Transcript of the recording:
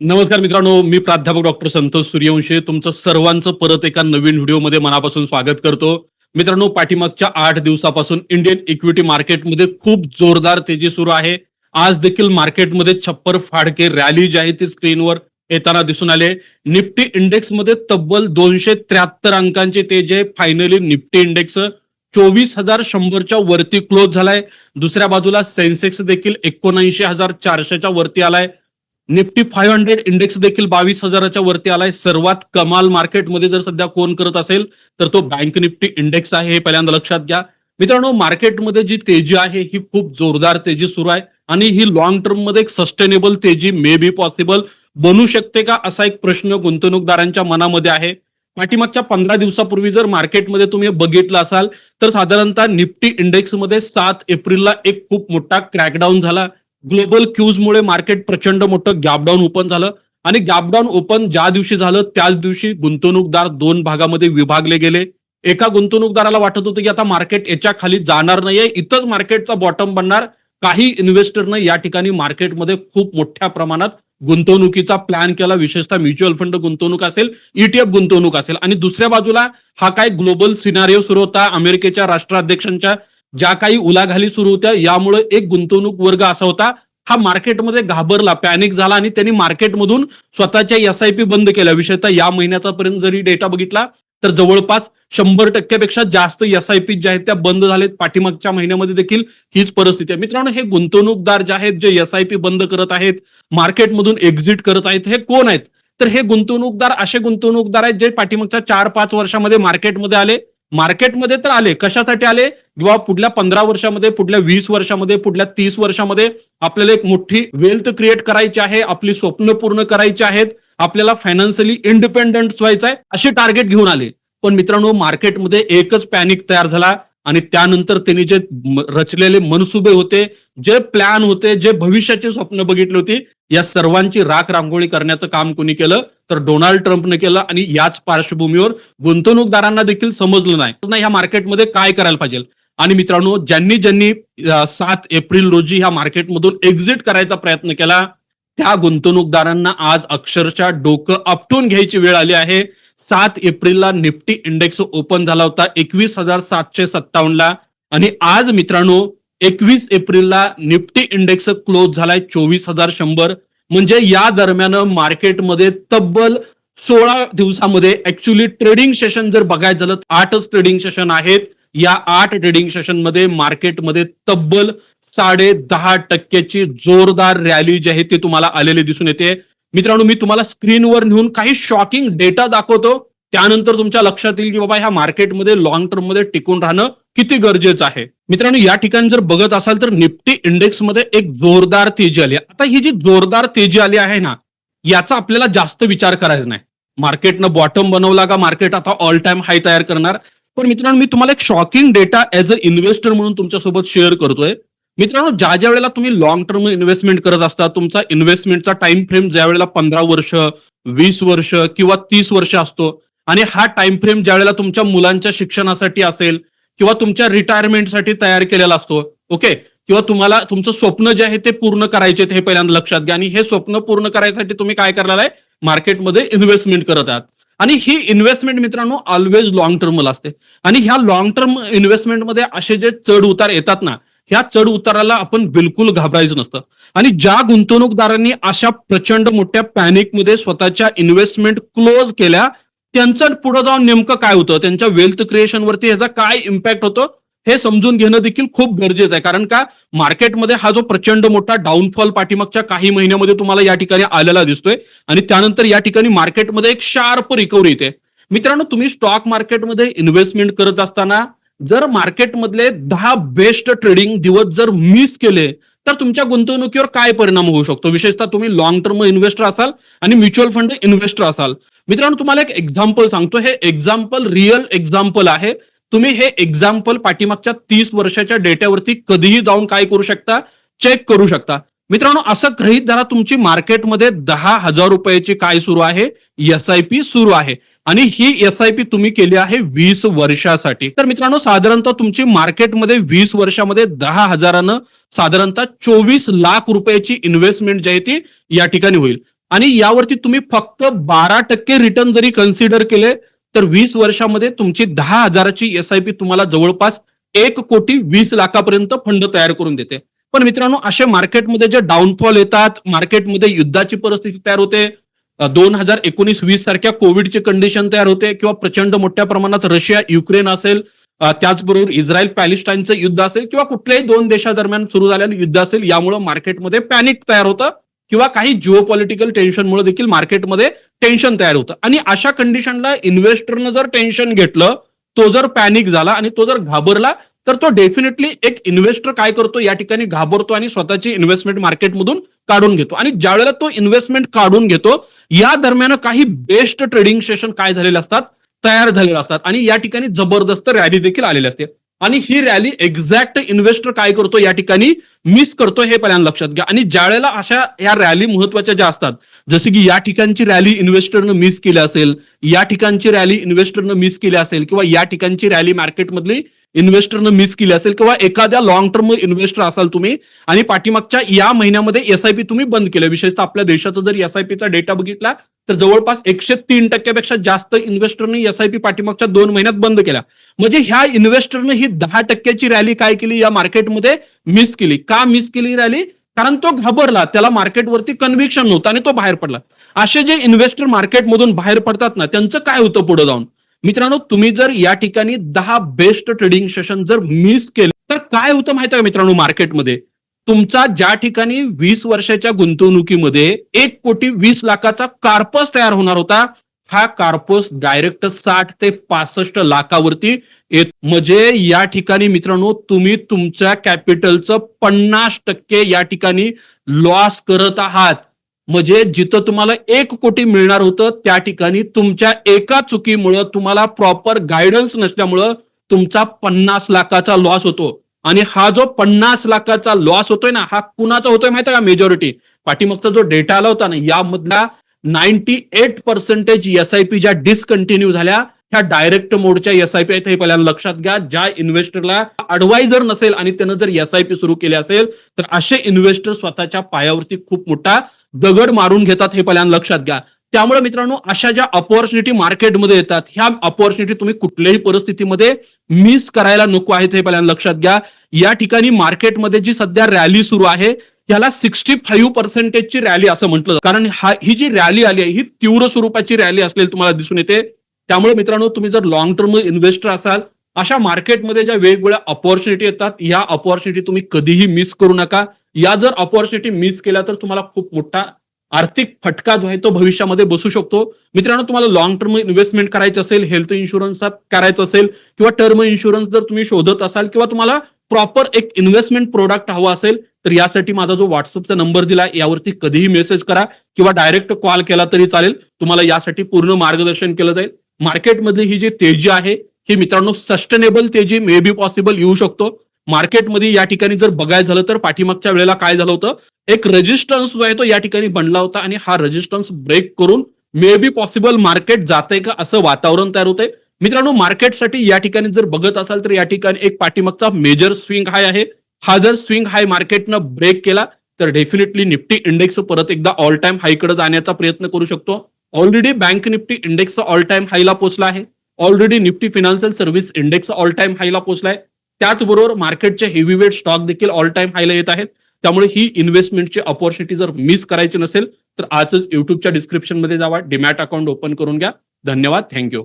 नमस्कार मित्रांनो मी प्राध्यापक डॉक्टर संतोष सूर्यवंशी. तुमचं सर्वांचं परत एका नवीन व्हिडिओमध्ये मनापासून स्वागत करतो. मित्रांनो पाठीमागच्या आठ दिवसापासून इंडियन इक्विटी मार्केटमध्ये खूप जोरदार तेजी सुरू आहे. आज देखील मार्केटमध्ये छप्पर फाडके रॅली जी आहे ती स्क्रीनवर येताना दिसून आले निफ्टी इंडेक्समध्ये तब्बल दोनशे त्र्याहत्तर अंकांची तेजी आहे. फायनली निफ्टी इंडेक्स चोवीस हजार शंभरच्या वरती क्लोज झालाय. दुसऱ्या बाजूला सेन्सेक्स देखील एकोणऐंशी हजार चारशेच्या वरती आलाय. निफ्टी फाईव्ह हंड्रेड इंडेक्स देखील बावीस हजाराच्या वरती आलाय. सर्वात कमाल मार्केटमध्ये जर सध्या कोण करत असेल तर तो बँक निफ्टी इंडेक्स आहे हे पहिल्यांदा लक्षात घ्या. मित्रांनो मार्केटमध्ये जी तेजी आहे ही खूप जोरदार तेजी सुरू आहे. आणि ही लॉंग टर्ममध्ये एक सस्टेनेबल तेजी मे बी पॉसिबल बनू शकते का असा एक प्रश्न गुंतवणूकदारांच्या मनामध्ये आहे. पाठीमागच्या पंधरा दिवसापूर्वी जर मार्केटमध्ये तुम्ही बघितलं असाल तर साधारणतः निफ्टी इंडेक्समध्ये सात एप्रिलला एक खूप मोठा क्रॅकडाऊन झाला. ग्लोबल क्यूजमुळे मार्केट प्रचंड मोठं गॅपडाऊन ओपन झालं. आणि गॅपडाऊन ओपन ज्या दिवशी झालं त्याच दिवशी गुंतवणूकदार दोन भागामध्ये विभागले गेले. एका गुंतवणूकदाराला वाटत होतं की आता मार्केट याच्या खाली जाणार नाहीये इथंच मार्केटचा बॉटम बनणार. काही इन्व्हेस्टरने या ठिकाणी मार्केटमध्ये खूप मोठ्या प्रमाणात गुंतवणुकीचा प्लॅन केला. विशेषतः म्युच्युअल फंड गुंतवणूक असेल ईटीएफ गुंतवणूक असेल. आणि दुसऱ्या बाजूला हा काय ग्लोबल सिनारिओ सुरू होता. अमेरिकेच्या राष्ट्राध्यक्षांच्या ज्या काही उलाघाली सुरू होत्या यामुळे एक गुंतवणूक वर्ग असा होता. हा मार्केटमध्ये घाबरला पॅनिक झाला आणि त्यांनी मार्केटमधून स्वतःच्या एस आय पी बंद केल्या. विशेषतः या महिन्याचा पर्यंत जरी डेटा बघितला तर जवळपास शंभर टक्क्यापेक्षा जास्त एस आय पी ज्या आहेत त्या बंद झालेत. पाठीमागच्या महिन्यामध्ये देखील हीच परिस्थिती आहे. मित्रांनो हे गुंतवणूकदार जे आहेत जे एस आय पी बंद करत आहेत मार्केटमधून एक्झिट करत आहेत हे कोण आहेत? तर हे गुंतवणूकदार असे गुंतवणूकदार आहेत जे पाठीमागच्या चार पाच वर्षामध्ये मार्केटमध्ये आले. मार्केटमध्ये तर आले कशासाठी आले? किंवा पुढल्या पंधरा वर्षामध्ये पुढल्या वीस वर्षामध्ये पुढल्या तीस वर्षामध्ये आपल्याला एक मोठी वेल्थ क्रिएट करायची आहे आपली स्वप्न पूर्ण करायची आहेत आपल्याला फायनान्शियली इंडिपेंडंट व्हायचं आहे असे टार्गेट घेऊन आले. पण मित्रांनो मार्केटमध्ये एकच पॅनिक तयार झाला. आणि त्यानंतर त्यांनी जे रचलेले मनसुबे होते जे प्लॅन होते जे भविष्याचे स्वप्न बघितले होती या सर्वांची राख रांगोळी करण्याचं काम कोणी केलं तर डोनाल्ड ट्रम्पने केलं आणि याच पार्श्वभूमीवर गुंतवणूकदारांना देखील समजलं नाही. ह्या मार्केटमध्ये काय करायला पाहिजे. आणि मित्रांनो ज्यांनी ज्यांनी सात एप्रिल रोजी ह्या मार्केटमधून एक्झिट करायचा प्रयत्न केला त्या गुंतवणूकदारांना आज अक्षरशः डोकं आपटून घ्यायची वेळ आली आहे. सात एप्रिलला निफ्टी इंडेक्स ओपन झाला होता एकवीस हजार सातशे सत्तावन्नला. आणि आज मित्रांनो एकवीस एप्रिलला निफ्टी इंडेक्स क्लोज झालाय चोवीस हजार शंभर. म्हणजे या दरम्यान मार्केटमध्ये तब्बल सोळा दिवसामध्ये ऍक्च्युली ट्रेडिंग सेशन जर बघायचं झालं तर आठच ट्रेडिंग सेशन आहेत. या आठ ट्रेडिंग सेशनमध्ये मार्केटमध्ये तब्बल साडे दहा टक्क्याची जोरदार रॅली जी आहे ती तुम्हाला आलेली दिसून येते. मित्रांनो मी तुम्हाला स्क्रीनवर नेऊन काही शॉकिंग डेटा दाखवतो. त्यानंतर तुमच्या लक्षात येईल की बाबा ह्या मार्केटमध्ये लॉंग टर्ममध्ये टिकून राहणं किती गरजेचं आहे. मित्रांनो या ठिकाणी जर बघत असाल तर निफ्टी इंडेक्समध्ये एक जोरदार तेजी आली आता ही जी जोरदार तेजी आली आहे ना याचा आपल्याला जास्त विचार करायचा नाही. मार्केटनं बॉटम बनवला का मार्केट आता ऑल टाइम हाय तयार करणार? पण मित्रांनो मी तुम्हाला एक shocking data as a investor म्हणून तुमच्यासोबत शेअर करतोय. मित्रांनो ज्या ज्या वेळेला तुम्ही लॉंग टर्म इन्व्हेस्टमेंट करत असता तुमचा इन्व्हेस्टमेंटचा टाइम फ्रेम ज्या वेळेला पंधरा वर्ष वीस वर्ष किंवा तीस वर्ष असतो आणि हा टाइम फ्रेम ज्या वेळेला तुमच्या मुलांच्या शिक्षणासाठी असेल किंवा तुमच्या रिटायरमेंटसाठी तयार केलेला असतो ओके किंवा तुम्हाला तुमचं स्वप्न जे आहे ते पूर्ण करायचे हे पहिल्यांदा लक्षात घ्या. आणि हे स्वप्न पूर्ण करायसाठी तुम्ही काय करणार आहे? मार्केटमध्ये इन्व्हेस्टमेंट करत आहात. आणि ही इन्व्हेस्टमेंट मित्रांनो ऑलवेज लॉंग टर्मला असते. आणि ह्या लॉंग टर्म इन्व्हेस्टमेंटमध्ये असे जे चढ उतार येतात ना ह्या चढ उताराला आपण बिलकुल घाबरायचं नसतं. आणि ज्या गुंतवणूकदारांनी अशा प्रचंड मोठ्या पॅनिकमध्ये स्वतःच्या इन्व्हेस्टमेंट क्लोज केल्या त्यांचं पुढे जाऊन नेमकं काय होतं? त्यांच्या वेल्थ क्रिएशनवरती ह्याचा काय इम्पॅक्ट होतो? हे समजून घेणं देखील खूप गरजेचं आहे. कारण का? मार्केटमध्ये हा जो प्रचंड मोठा डाऊनफॉल पाठीमागच्या काही महिन्यामध्ये तुम्हाला या ठिकाणी आलेला दिसतोय. आणि त्यानंतर या ठिकाणी मार्केटमध्ये एक शार्प रिकव्हरी येते. मित्रांनो तुम्ही स्टॉक मार्केटमध्ये इन्व्हेस्टमेंट करत असताना जर मार्केटमधले दहा बेस्ट ट्रेडिंग दिवस जर मिस केले तर तुमच्या गुंतवणुकीवर काय परिणाम होऊ शकतो? विशेषतः तुम्ही लॉंग टर्म इन्व्हेस्टर असाल आणि म्युच्युअल फंड इन्व्हेस्टर असाल. मित्रांनो तुम्हाला एक एक्झाम्पल सांगतो. हे एक्झाम्पल रिअल एक्झाम्पल आहे. तुम्ही हे एक्झाम्पल पाठीमागच्या तीस वर्षाच्या डेट्यावरती कधीही जाऊन काय करू शकता? चेक करू शकता. मित्रांनो असं गृहित धरा तुमची मार्केटमध्ये दहा हजार रुपयाची काय सुरू आहे? एस आय पी सुरू आहे. आणि ही एस आय पी तुम्ही केली आहे वीस वर्षासाठी. तर मित्रांनो साधारणतः तुमची मार्केटमध्ये वीस वर्षामध्ये दहा हजारानं साधारणतः चोवीस लाख रुपयाची इन्व्हेस्टमेंट जी आहे ती या ठिकाणी होईल. आणि यावरती तुम्ही फक्त बारा टक्के रिटर्न जरी कन्सिडर केले तर वीस वर्षामध्ये तुमची दहा हजाराची एस आयपी तुम्हाला जवळपास एक कोटी वीस लाखापर्यंत फंड तयार करून देते. पण मित्रांनो असे मार्केटमध्ये जे डाऊनफॉल येतात मार्केटमध्ये युद्धाची परिस्थिती तयार होते दोन हजार एकोणीस वीस सारख्या कोविडची कंडिशन तयार होते किंवा प्रचंड मोठ्या प्रमाणात रशिया युक्रेन असेल त्याचबरोबर इस्रायल पॅलेस्टाईनचं युद्ध असेल किंवा कुठल्याही दोन देशादरम्यान सुरू झालेलं युद्ध असेल यामुळे मार्केटमध्ये पॅनिक तयार होतं किंवा काही जिओपॉलिटिकल टेन्शनमुळे देखील मार्केटमध्ये टेन्शन तयार होतं. आणि अशा कंडिशनला इन्व्हेस्टरनं जर टेन्शन घेतलं तो जर पॅनिक झाला आणि तो जर घाबरला तर तो डेफिनेटली एक इन्व्हेस्टर काय करतो या ठिकाणी घाबरतो आणि स्वतःची इन्व्हेस्टमेंट मार्केटमधून काढून घेतो. आणि ज्या वेळेला तो इन्व्हेस्टमेंट काढून घेतो या दरम्यान काही बेस्ट ट्रेडिंग सेशन काय झालेले असतात तयार झालेले असतात. आणि या ठिकाणी जबरदस्त रॅली देखील आलेली असते. आणि ही रॅली एक्झॅक्ट इन्व्हेस्टर काय करतो या ठिकाणी मिस करतो हे पहिल्यांदा लक्षात घ्या. आणि ज्या वेळेला अशा या रॅली महत्त्वाच्या ज्या असतात जसे की या ठिकाणची रॅली इन्व्हेस्टरनं मिस केली असेल या ठिकाणची रॅली इन्व्हेस्टरनं मिस केली असेल किंवा या ठिकाणची रॅली मार्केटमधली इन्व्हेस्टरनं मिस केली असेल किंवा एखाद्या लॉंग टर्म इन्व्हेस्टर असाल तुम्ही आणि पाठीमागच्या या महिन्यामध्ये एसआयपी तुम्ही बंद केलं. विशेषतः आपल्या देशाचा जर एसआयपीचा डेटा बघितला तर जवळपास एकशे तीन टक्क्यापेक्षा जास्त इन्व्हेस्टरने एसआयपी पाठीमागच्या दोन महिन्यात बंद केल्या. म्हणजे ह्या इन्व्हेस्टरने ही दहा टक्क्याची रॅली काय केली? या मार्केटमध्ये मिस केली. का मिस केली रॅली कारण तो घाबरला. त्याला मार्केटवरती कन्व्हिक्शन नव्हतं आणि तो बाहेर पडला. असे जे इन्व्हेस्टर मार्केटमधून बाहेर पडतात ना त्यांचं काय होतं पुढे जाऊन? मित्रांनो तुम्ही जर या ठिकाणी दहा बेस्ट ट्रेडिंग सेशन जर मिस केले तर काय होतं माहिती आहे का मित्रांनो मार्केटमध्ये तुमचा ज्या ठिकाणी वीस वर्षाच्या गुंतवणुकीमध्ये एक कोटी वीस लाखाचा कार्पस तयार होणार होता हा कार्पस डायरेक्ट साठ ते पासष्ट लाखावरती येत. म्हणजे या ठिकाणी मित्रांनो तुम्ही तुमच्या कॅपिटलचं पन्नास टक्के या ठिकाणी लॉस करत आहात. म्हणजे जिथं तुम्हाला एक कोटी मिळणार होतं त्या ठिकाणी तुमच्या एका चुकीमुळं तुम्हाला प्रॉपर गायडन्स नसल्यामुळं तुमचा पन्नास लाखाचा लॉस होतो. आणि हा जो पन्नास लाखाचा लॉस होतोय ना हा कुणाचा होतोय माहिती का? मेजॉरिटी पाठीमागचा जो डेटा आला होता ना यामधला नाईन्टी एट पर्सेंटेज एसआयपी ज्या डिसकंटिन्यू झाल्या ह्या डायरेक्ट मोडच्या एसआयपी आहेत हे पहिल्यांदा लक्षात घ्या. ज्या इन्व्हेस्टरला अडवायझर नसेल आणि त्यानं जर एसआयपी सुरू केली असेल तर असे इन्व्हेस्टर स्वतःच्या पायावरती खूप मोठा दगड मारून घेतात हे पहिल्यांदा लक्षात घ्या. त्यामुळे मित्रांनो अशा ज्या अपॉर्च्युनिटी मार्केटमध्ये येतात ह्या अपॉर्च्युनिटी तुम्ही कुठल्याही परिस्थितीमध्ये मिस करायला नको आहेत हे पहिल्यांदा लक्षात घ्या. या ठिकाणी मार्केटमध्ये जी सध्या रॅली सुरू आहे त्याला सिक्स्टी फाईव्ह पर्सेंटेजची रॅली असं म्हटलं कारण हा ही जी रॅली आली आहे ही तीव्र स्वरूपाची रॅली असलेली तुम्हाला दिसून येते. त्यामुळे मित्रांनो तुम्ही जर लॉंग टर्म इन्व्हेस्टर असाल अशा मार्केटमध्ये ज्या वेगवेगळ्या अपॉर्च्युनिटी येतात या अपॉर्च्युनिटी तुम्ही कधीही मिस करू नका. या जर अपॉर्च्युनिटी मिस केल्या तर तुम्हाला खूप मोठा आर्थिक फटका जो आहे तो भविष्यामध्ये बसू शकतो. मित्रांनो तुम्हाला लॉंग टर्म इन्व्हेस्टमेंट करायचं असेल हेल्थ इन्शुरन्स करायचं असेल किंवा टर्म इन्शुरन्स जर तुम्ही शोधत असाल किंवा तुम्हाला प्रॉपर एक इन्व्हेस्टमेंट प्रोडक्ट हवा असेल तर यासाठी माझा जो व्हॉट्सअपचा नंबर दिला यावरती कधीही मेसेज करा किंवा डायरेक्ट कॉल केला तरी चालेल. तुम्हाला यासाठी पूर्ण मार्गदर्शन केलं जाईल. मार्केटमध्ये ही जी तेजी आहे हे मित्रांनो सस्टेनेबल तेजी मे बी पॉसिबल येऊ शकतो. मार्केटमध्ये या ठिकाणी जर बघायचं झालं तर पाठीमागच्या वेळेला काय झालं होतं? एक रेजिस्टन्स जो आहे तो या ठिकाणी बनला होता आणि हा रेजिस्टन्स ब्रेक करून मे बी पॉसिबल मार्केट जाते का असं वातावरण तयार होतंय. मित्रांनो मार्केटसाठी या ठिकाणी जर बघत असाल तर या ठिकाणी एक पाठीमागचा मेजर स्विंग हाय आहे. हा जर स्विंग हाय मार्केटनं ब्रेक केला तर डेफिनेटली निफ्टी इंडेक्स परत एकदा ऑल टाइम हायकडे जाण्याचा प्रयत्न करू शकतो. Already bank Nifty index all time हायला पोहोचला आहे. Already Nifty financial service index all time हायला पोहोचलाय. त्याचबरोबर मार्केटचे हेवी वेट स्टॉक देखील ऑल टाइम हायला येत आहेत. त्यामुळे ही इन्व्हेस्टमेंटची ऑपॉर्च्युनिटी जर मिस करायची नसेल तर आजच युट्यूबच्या डिस्क्रिप्शनमध्ये जावा. डिमॅट अकाउंट ओपन करून घ्या. धन्यवाद. थँक्यू